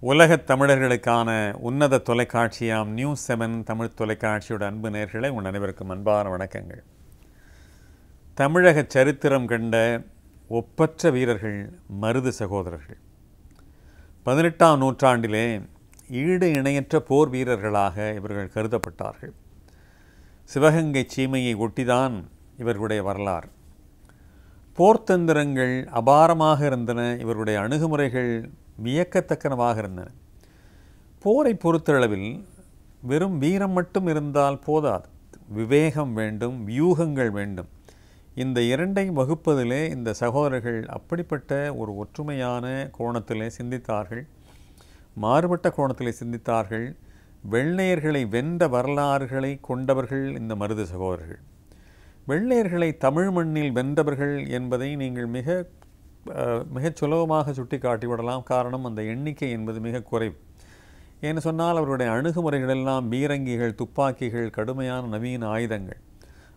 உலகத் தமிழர்களுக்கான உன்னத தொலைக்காட்சியாம் நியூஸ் செவன் தமிழ் தொலைக்காட்சியோட அன்பு நேர்களை உங்கள் அனைவருக்கும் அன்பான வணக்கங்கள். தமிழக சரித்திரம் கண்ட ஒப்பற்ற வீரர்கள் மருது சகோதரர்கள். பதினெட்டாம் நூற்றாண்டிலே ஈடு இணையற்ற போர் வீரர்களாக இவர்கள் கருதப்பட்டார்கள். சிவகங்கை சீமையை ஒட்டிதான் இவர்களுடைய வரலாறு. போர்த்தந்திரங்கள் அபாரமாக இருந்தன இவருடைய அணுகுமுறைகள் வியக்கத்தக்கனவாக இருந்தன. போரை பொறுத்தளவில் வெறும் வீரம் மட்டும் இருந்தால் போதாது. விவேகம் வேண்டும் வியூகங்கள் வேண்டும். இந்த இரண்டையும் வகுப்பதிலே இந்த சகோதரர்கள் அப்படிப்பட்ட ஒரு ஒற்றுமையான கோணத்திலே சிந்தித்தார்கள் மாறுபட்ட கோணத்திலே சிந்தித்தார்கள். வெள்ளையர்களை வென்ற வரலாறுகளை கொண்டவர்கள் இந்த மருது சகோதரர்கள். வெள்ளையர்களை தமிழ் மண்ணில் வென்றவர்கள் என்பதை நீங்கள் மிக மிகச் சுலபமாக சுட்டி காட்டிவிடலாம் காரணம் அந்த எண்ணிக்கை என்பது மிக குறைவு. ஏன்னு சொன்னால் அவருடைய அணுகுமுறைகளெல்லாம் பீரங்கிகள் துப்பாக்கிகள் கடுமையான நவீன ஆயுதங்கள்.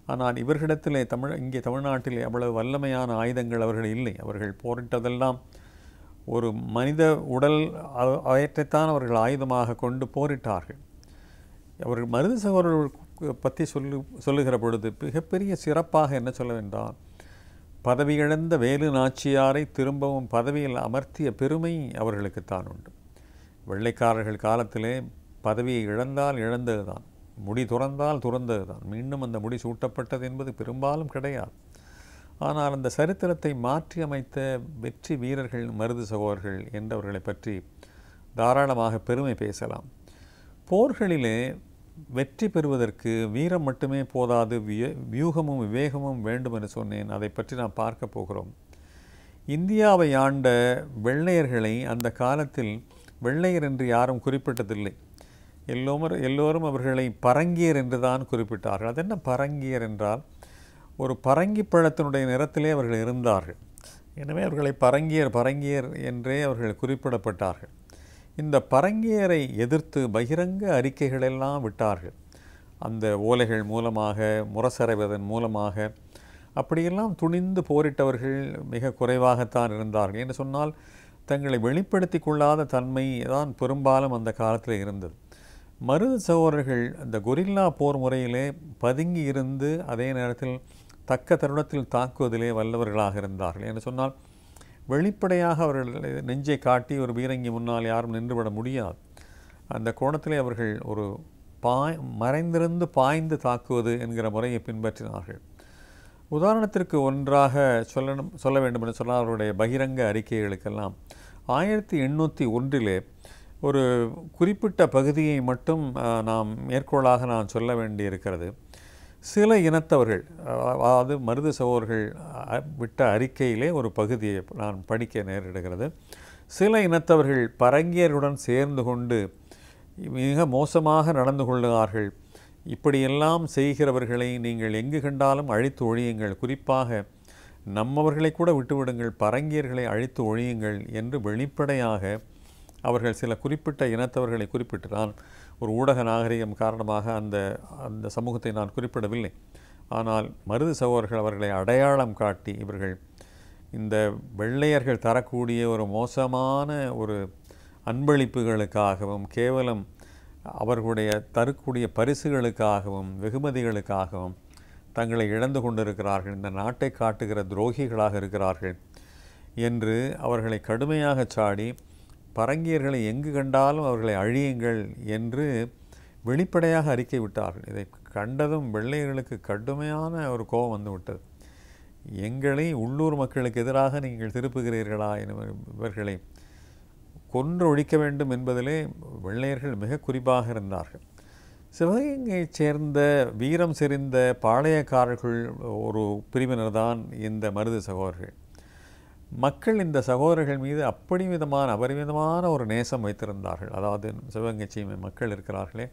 ஆனால் இவர்களிடத்திலே தமிழ் இங்கே தமிழ்நாட்டிலே அவ்வளவு வல்லமையான ஆயுதங்கள் அவர்கள் இல்லை. அவர்கள் போரிட்டதெல்லாம் ஒரு மனித உடல் அ- அவற்றைத்தான் அவர்கள் ஆயுதமாக கொண்டு போரிட்டார்கள். அவர்கள் மருது சகோதரர்கள் பற்றி சொல்லு சொல்லுகிற பொழுது மிகப்பெரிய சிறப்பாக என்ன சொல்ல வேண்டாம் பதவி இழந்த வேலு நாச்சியாரை திரும்பவும் பதவியில் அமர்த்திய பெருமை அவர்களுக்கு தான் உண்டு. வெள்ளைக்காரர்கள் காலத்திலே பதவியை இழந்தால் இழந்தது தான் முடி துறந்தால் துறந்தது தான் மீண்டும் அந்த முடி சூட்டப்பட்டது என்பது பெரும்பாலும் கிடையாது. ஆனால் அந்த சரித்திரத்தை மாற்றி அமைத்த வெற்றி வீரர்கள் மருது சகோதரர்கள் என்றவர்களை பற்றி தாராளமாக பெருமை பேசலாம். போர்களிலே வெற்றி பெறுவதற்கு வீரம் மட்டுமே போதாது விய வியூகமும் விவேகமும் வேண்டும் என்று சொன்னேன். அதை பற்றி நாம் பார்க்க போகிறோம். இந்தியாவை ஆண்ட வெள்ளையர்களை அந்த காலத்தில் வெள்ளையர் என்று யாரும் குறிப்பிட்டதில்லை. எல்லோரும் எல்லோரும் அவர்களை பரங்கியர் என்று தான் குறிப்பிட்டார்கள். அது என்ன பரங்கியர் என்றால் ஒரு பரங்கி பழத்தினுடைய நிறத்திலே அவர்கள் இருந்தார்கள். எனவே அவர்களை பரங்கியர் பரங்கியர் என்றே அவர்கள் குறிப்பிடப்பட்டார்கள். இந்த பரங்கியரை எதிர்த்து பகிரங்க அறிக்கைகளெல்லாம் விட்டார்கள். அந்த ஓலைகள் மூலமாக முரசறைவதன் மூலமாக அப்படியெல்லாம் துணிந்து போரிட்டவர்கள் மிக குறைவாகத்தான் இருந்தார்கள். என்று சொன்னால் தங்களை வெளிப்படுத்தி கொள்ளாத தன்மை தான் பெரும்பாலும் அந்த காலத்தில் இருந்தது. மருது சகோதரர்கள் அந்த கொரில்லா போர் முறையிலே பதுங்கி இருந்து அதே நேரத்தில் தக்க தருணத்தில் தாக்குவதிலே வல்லவர்களாக இருந்தார்கள். என்று சொன்னால் வெளிப்படையாக அவர்கள் நெஞ்சை காட்டி ஒரு பீரங்கி முன்னால் யாரும் நின்றுவிட முடியாது. அந்த கோணத்திலே அவர்கள் ஒரு பாய் மறைந்திருந்து பாய்ந்து தாக்குவது என்கிற முறையை பின்பற்றினார்கள். உதாரணத்திற்கு ஒன்றாக சொல்லணும் சொல்ல வேண்டும் என்று சொன்னால் அவருடைய பகிரங்க அறிக்கைகளுக்கெல்லாம் ஆயிரத்தி எண்ணூற்றி ஒன்றிலே ஒரு குறிப்பிட்ட பகுதியை மட்டும் நாம் மேற்கோளாக நான் சொல்ல வேண்டியிருக்கிறது. சில இனத்தவர்கள் அதாவது மருது சகோதர்கள் விட்ட அறிக்கையிலே ஒரு பகுதியை நான் படிக்க நேரிடுகிறது. சில இனத்தவர்கள் பரங்கியருடன் சேர்ந்து கொண்டு மிக மோசமாக நடந்து கொள்ளுகிறார்கள். இப்படியெல்லாம் செய்கிறவர்களை நீங்கள் எங்கு கண்டாலும் அழித்து ஒழியுங்கள். குறிப்பாக நம்மவர்களை கூட விட்டுவிடுங்கள். பரங்கியர்களை அழித்து ஒழியுங்கள் என்று வெளிப்படையாக அவர்கள் சில குறிப்பிட்ட இனத்தவர்களை குறிப்பிட்டு நான் ஒரு ஊடக நாகரிகம் காரணமாக அந்த அந்த சமூகத்தை நான் குறிப்பிடவில்லை. ஆனால் மருது சகோதரர்கள் அவர்களை அடையாளம் காட்டி இவர்கள் இந்த வெள்ளையர்கள் தரக்கூடிய ஒரு மோசமான ஒரு அன்பளிப்புகளுக்காகவும் கேவலம் அவர்களுடைய தரக்கூடிய பரிசுகளுக்காகவும் வெகுமதிகளுக்காகவும் தங்களை இழந்து கொண்டிருக்கிறார்கள். இந்த நாட்டை காட்டுகிற துரோகிகளாக இருக்கிறார்கள் என்று அவர்களை கடுமையாக சாடி பரங்கியர்களை எங்கு கண்டாலும் அவர்களை அழியுங்கள் என்று வெளிப்படையாக அறிக்கை விட்டார்கள். இதை கண்டதும் வெள்ளையர்களுக்கு கடுமையான ஒரு கோபம் வந்துவிட்டது எங்களை உள்ளூர் மக்களுக்கு எதிராக நீங்கள் திருப்புகிறீர்களா என இவர்களை கொன்று ஒழிக்க வேண்டும் என்பதிலே வெள்ளையர்கள் மிக குறிப்பாக இருந்தார்கள். சிவகங்கையைச் சேர்ந்த வீரம் செறிந்த பாளையக்காரர்கள் ஒரு பிரிவினர் தான் இந்த மருது சகோதரர்கள். மக்கள் இந்த சகோதரர்கள் மீது அப்படி விதமான அபரிமிதமான ஒரு நேசம் வைத்திருந்தார்கள். அதாவது சிவகங்கை சீமை மக்கள் இருக்கிறார்களே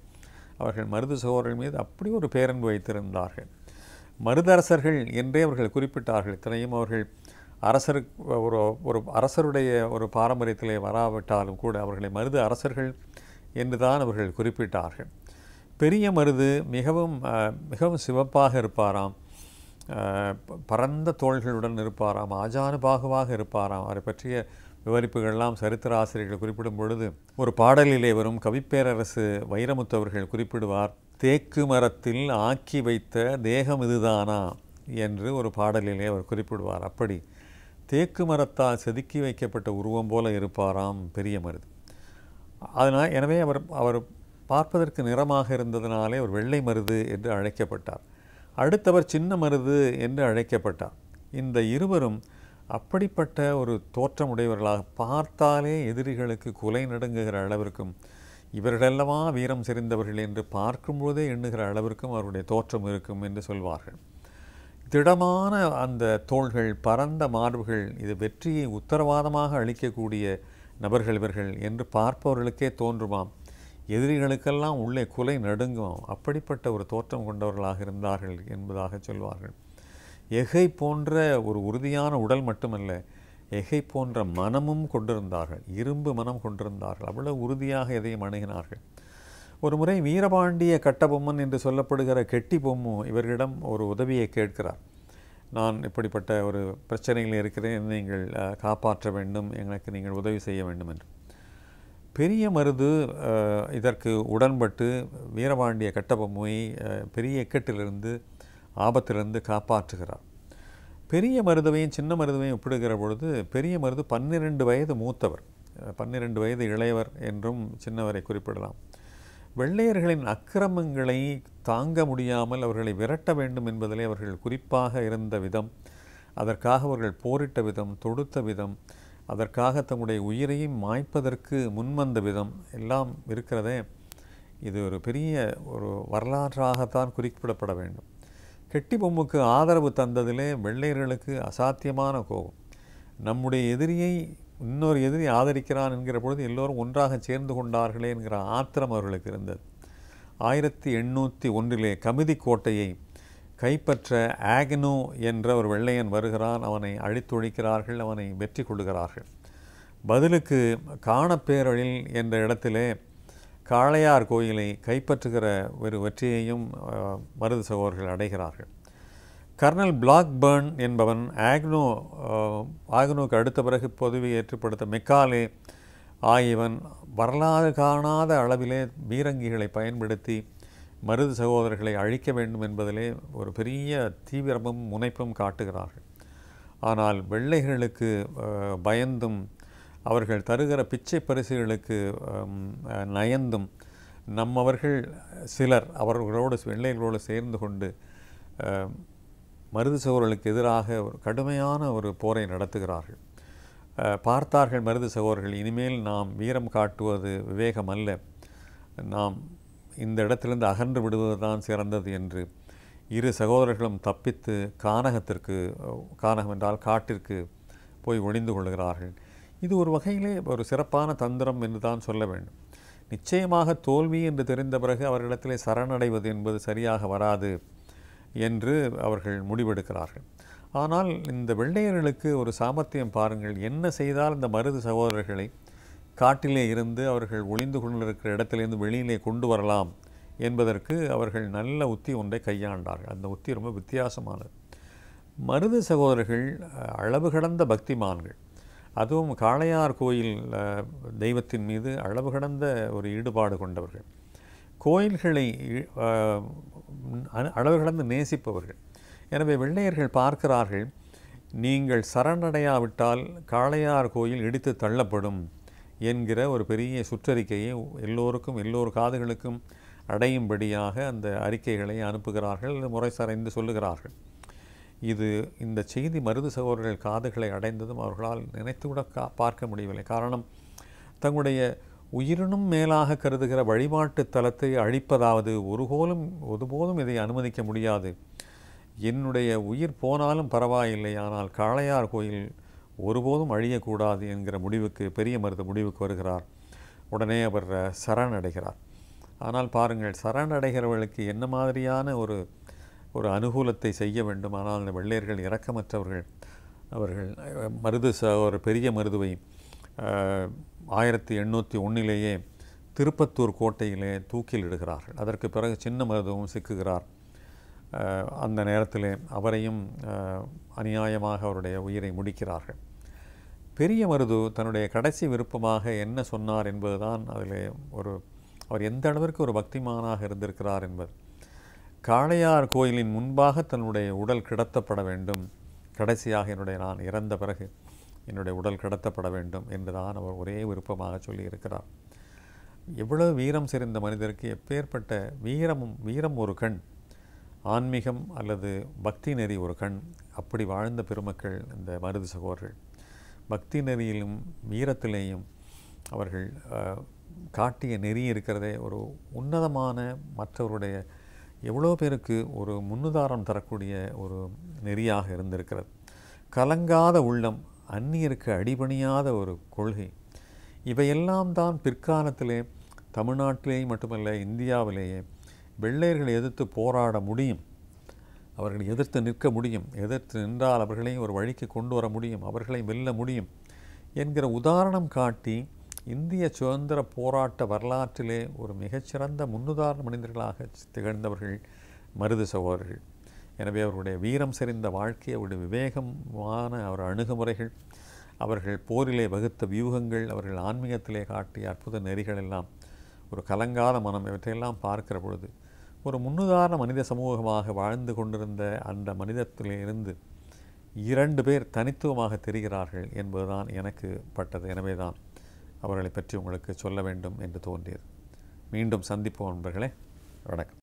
அவர்கள் மருது சகோதரர்கள் மீது அப்படி ஒரு பேரன்பு வைத்திருந்தார்கள். மருதரசர்கள் என்றே அவர்கள் குறிப்பிட்டார்கள். இத்தனையும் அவர்கள் அரசர் ஒரு ஒரு அரசருடைய ஒரு பாரம்பரியத்திலே வராவிட்டாலும் கூட அவர்களை மருது அரசர்கள் என்று தான் அவர்கள் குறிப்பிட்டார்கள். பெரிய மருது மிகவும் மிகவும் சிவப்பாக இருப்பாராம். பரந்த தோள்களுடன் இருப்பாராம் ஆஜானுபாகுவாக இருப்பாராம். அவரை பற்றிய விவரிப்புகள்லாம் சரித்திர ஆசிரியர்கள் குறிப்பிடும் பொழுது ஒரு பாடலிலே வரும் கவிப்பேரரசு வைரமுத்து அவர்கள் குறிப்பிடுவார் தேக்கு மரத்தில் ஆக்கி வைத்த தேகம் இதுதானா? என்று ஒரு பாடலிலே அவர் குறிப்பிடுவார். அப்படி தேக்கு மரத்தால் செதுக்கி வைக்கப்பட்ட உருவம் போல இருப்பாராம் பெரிய மருது. அதனால் எனவே அவர் அவர் பார்ப்பதற்கு நிறமாக இருந்ததனாலே ஒரு வெள்ளை மருது என்று அழைக்கப்பட்டார். அடுத்தவர் சின்ன மருது என்று அழைக்கப்பட்டார். இந்த இருவரும் அப்படிப்பட்ட ஒரு தோற்றமுடையவர்களாக பார்த்தாலே எதிரிகளுக்கு குலை நடுங்குகிற அளவிற்கும் இவர்களெல்லவா வீரம் செறிந்தவர்கள் என்று பார்க்கும்போதே எண்ணுகிற அளவிற்கும் அவருடைய தோற்றம் இருக்கும் என்று சொல்வார்கள். திடமான அந்த தோள்கள் பரந்த மார்புகள் இது வெற்றியை உத்தரவாதமாக அளிக்கக்கூடிய நபர்கள் இவர்கள் என்று பார்ப்பவர்களுக்கே தோன்றுமாம். எதிரிகளுக்கெல்லாம் உள்ளே குலை நடுங்கும். அப்படிப்பட்ட ஒரு தோற்றம் கொண்டவர்களாக இருந்தார்கள் என்பதாக சொல்வார்கள். எகை போன்ற ஒரு உறுதியான உடல் மட்டுமல்ல எகை போன்ற மனமும் கொண்டிருந்தார்கள். இரும்பு மனம் கொண்டிருந்தார்கள். அவ்வளவு உறுதியாக எதையும் அணுகினார்கள். ஒரு முறை வீரபாண்டிய கட்டபொம்மன் என்று சொல்லப்படுகிற கெட்டி பொம்மு இவர்களிடம் ஒரு உதவியை கேட்கிறார். நான் இப்படிப்பட்ட ஒரு பிரச்சனையில் இருக்கிறேன் நீங்கள் காப்பாற்ற வேண்டும் எனக்கு நீங்கள் உதவி செய்ய வேண்டும் என்று. பெரிய மருது இதற்கு உடன்பட்டு வீரபாண்டிய கட்டபொம்மை பெரிய இக்கட்டிலிருந்து ஆபத்திலிருந்து காப்பாற்றுகிறார். பெரிய மருதுவையும் சின்ன மருதுவையும் ஒப்பிடுகிற பொழுது பெரிய மருது பன்னிரெண்டு வயது மூத்தவர். பன்னிரெண்டு வயது இளையவர் என்றும் சின்னவரை குறிப்பிடலாம். வெள்ளையர்களின் அக்கிரமங்களை தாங்க முடியாமல் அவர்களை விரட்ட வேண்டும் என்பதிலே அவர்கள் குறிப்பாக இருந்த விதம் அதற்காக அவர்கள் போரிட்ட விதம் தொடுத்த விதம் அதற்காக தம்முடைய உயிரையும் மாய்ப்பதற்கு முன்வந்த விதம் எல்லாம் இருக்கிறதே இது ஒரு பெரிய ஒரு வரலாற்றாகத்தான் குறிப்பிடப்பட வேண்டும். கெட்டி பொம்முக்கு ஆதரவு தந்ததிலே வெள்ளையர்களுக்கு அசாத்தியமான கோபம். நம்முடைய எதிரியை இன்னொரு எதிரி ஆதரிக்கிறான் என்கிற பொழுது எல்லோரும் ஒன்றாக சேர்ந்து கொண்டார்களே என்கிற ஆத்திரம் அவர்களுக்கு இருந்தது. ஆயிரத்தி எண்ணூற்றி ஒன்றிலே கமிதி கோட்டையை கைப்பற்ற ஆக்னோ என்ற ஒரு வெள்ளையன் வருகிறான் அவனை அழித்தொழிக்கிறார்கள் அவனை வெற்றி கொள்கிறார்கள் பதிலுக்கு காணப்பேரழில் என்ற இடத்திலே காளையார் கோயிலை கைப்பற்றுகிற ஒரு வெற்றியையும் மருது சகோதரர்கள் அடைகிறார்கள். கர்னல் பிளாக்பர்ன் என்பவன் ஆக்னோ அஹ், ஆக்னோக்கு அடுத்த பிறகு பொதுவை ஏற்றுப்படுத்த மெக்காலே ஆகியவன் வரலாறு காணாத அளவிலே பீரங்கிகளை பயன்படுத்தி மருது சகோதரர்களை அழிக்க வேண்டும் என்பதிலே ஒரு பெரிய தீவிரமும் முனைப்பும் காட்டுகிறார்கள். ஆனால் வெள்ளைகளுக்கு பயந்தும் அவர்கள் தருகிற பிச்சை பரிசுகளுக்கு நயந்தும் நம்மவர்கள் சிலர் அவர்களோடு வெள்ளைகளோடு சேர்ந்து கொண்டு மருது சகோதரர்களுக்கு எதிராக ஒரு கடுமையான ஒரு போரை நடத்துகிறார்கள். பார்த்தார்கள் மருது சகோதரர்கள் இனிமேல் நாம் வீரம் காட்டுவது விவேகம் அல்ல நாம் இந்த இடத்திலிருந்து அகன்று விடுவதுதான் சிறந்தது என்று இரு சகோதரர்களும் தப்பித்து கானகத்திற்கு கானகம் என்றால் காட்டிற்கு போய் ஒளிந்து கொள்கிறார்கள். இது ஒரு வகையிலே ஒரு சிறப்பான தந்திரம் என்று தான் சொல்ல வேண்டும். நிச்சயமாக தோல்வி என்று தெரிந்த பிறகு அவர்களிடத்திலே சரணடைவது என்பது சரியாக வராது என்று அவர்கள் முடிவெடுக்கிறார்கள். ஆனால் இந்த வெள்ளையர்களுக்கு ஒரு சாமர்த்தியம் பாருங்கள். என்ன செய்தால் இந்த மருது சகோதரர்களை காட்டிலே இருந்து அவர்கள் ஒளிந்து கொண்டிருக்கிற இடத்திலிருந்து வெளியிலே கொண்டு வரலாம் என்பதற்கு அவர்கள் நல்ல உத்தி ஒன்றை கையாண்டார்கள். அந்த உத்தி ரொம்ப வித்தியாசமானது. மருது சகோதரர்கள் அளவு கடந்த பக்திமான்கள் அதுவும் காளையார் கோயில் தெய்வத்தின் மீது அளவு கடந்த ஒரு ஈடுபாடு கொண்டவர்கள். கோயில்களை இ- அ- அளவு கடந்து நேசிப்பவர்கள். எனவே வெள்ளையர்கள் பார்க்கிறார்கள் நீங்கள் சரணடையாவிட்டால் காளையார் கோயில் இடித்து தள்ளப்படும். என்கிற ஒரு பெரிய சுற்றறிக்கையை எல்லோருக்கும் எல்லோர் காதுகளுக்கும் அடையும்படியாக அந்த அறிக்கைகளை அனுப்புகிறார்கள் முறைசரைந்து சொல்லுகிறார்கள். இது இந்த செய்தி மருது சகோதரர்கள் காதுகளை அடைந்ததும் அவர்களால் நினைத்துக்கூட கா பார்க்க முடியவில்லை. காரணம் தங்களுடைய உயிரினும் மேலாக கருதுகிற வழிபாட்டு தலத்தை அழிப்பதாவது ஒருபோலும் ஒருபோதும் இதை அனுமதிக்க முடியாது. என்னுடைய உயிர் போனாலும் பரவாயில்லை ஆனால் காளையார் கோயில் ஒருபோதும் அழியக்கூடாது என்கிற முடிவுக்கு பெரிய மருது முடிவுக்கு வருகிறார். உடனே அவர் சரணடைகிறார். ஆனால் பாருங்கள் சரணடைகிறவர்களுக்கு என்ன மாதிரியான ஒரு ஒரு அனுகூலத்தை செய்ய வேண்டும்? ஆனால் அந்த வெள்ளையர்கள் இரக்கமற்றவர்கள். அவர்கள் மருது ச ஒரு பெரிய மருதுவை ஆயிரத்தி எண்ணூற்றி ஒன்றிலேயே திருப்பத்தூர் கோட்டையிலே தூக்கிலிடுகிறார்கள். அதற்கு பிறகு சின்ன மருதுவும் சிக்குகிறார். அந்த நேரத்திலே அவரையும் அநியாயமாக அவருடைய உயிரை முடிக்கிறார்கள். பெரிய மருது தன்னுடைய கடைசி விருப்பமாக என்ன சொன்னார் என்பதுதான் அதில் ஒரு அவர் எந்த அளவிற்கு ஒரு பக்திமானாக இருந்திருக்கிறார் என்பது. காளையார் கோயிலின் முன்பாக தன்னுடைய உடல் கிடத்தப்பட வேண்டும். கடைசியாக என்னுடைய நான் இறந்த பிறகு என்னுடைய உடல் கிடத்தப்பட வேண்டும் என்றுதான் அவர் ஒரே விருப்பமாக சொல்லியிருக்கிறார். எவ்வளவு வீரம் செறிந்த மனிதருக்கு எப்பேற்பட்ட வீரமும் வீரம் ஒரு கண். ஆன்மீகம் அல்லது பக்தி நெறி ஒரு கண். அப்படி வாழ்ந்த பெருமக்கள் இந்த மருது சகோதரர்கள். பக்தி நெறியிலும் வீரத்திலேயும் அவர்கள் காட்டிய நெறி இருக்கிறதே ஒரு உன்னதமான மற்றவருடைய எவ்வளோ பேருக்கு ஒரு முன்னுதாரணம் தரக்கூடிய ஒரு நெறியாக இருந்திருக்கிறது. கலங்காத உள்ளம் அந்நியருக்கு அடிபணியாத ஒரு கொள்கை. இவையெல்லாம் தான் பிற்காலத்திலே தமிழ்நாட்டிலேயே மட்டுமல்ல இந்தியாவிலேயே வெள்ளையர்களை எதிர்த்து போராட முடியும். அவர்களை எதிர்த்து நிற்க முடியும். எதிர்த்து நின்றால் அவர்களையும் ஒரு வழிக்கு கொண்டு வர முடியும். அவர்களை வெல்ல முடியும் என்கிற உதாரணம் காட்டி இந்திய சுதந்திர போராட்ட வரலாற்றிலே ஒரு மிகச்சிறந்த முன்னுதாரண மனிதர்களாக திகழ்ந்தவர்கள் மருது சகோதரர்கள். எனவே அவருடைய வீரம் செறிந்த வாழ்க்கை அவருடைய விவேகமான அவர் அணுகுமுறைகள் அவர்கள் போரிலே வகுத்த வியூகங்கள் அவர்கள் ஆன்மீகத்திலே காட்டிய அற்புத நெறிகள் எல்லாம் ஒரு கலங்காத மனம் இவற்றையெல்லாம் பார்க்கிற பொழுது ஒரு முன்னுதாரண மனித சமூகமாக வாழ்ந்து கொண்டிருந்த அந்த மனிதத்திலிருந்து இரண்டு பேர் தனித்துவமாக தெரிகிறார்கள் என்பதுதான் எனக்கு பட்டது. எனவே தான் அவர்களை பற்றி உங்களுக்கு சொல்ல வேண்டும் என்று தோன்றியது. மீண்டும் சந்திப்போம் நண்பர்களே. வணக்கம்.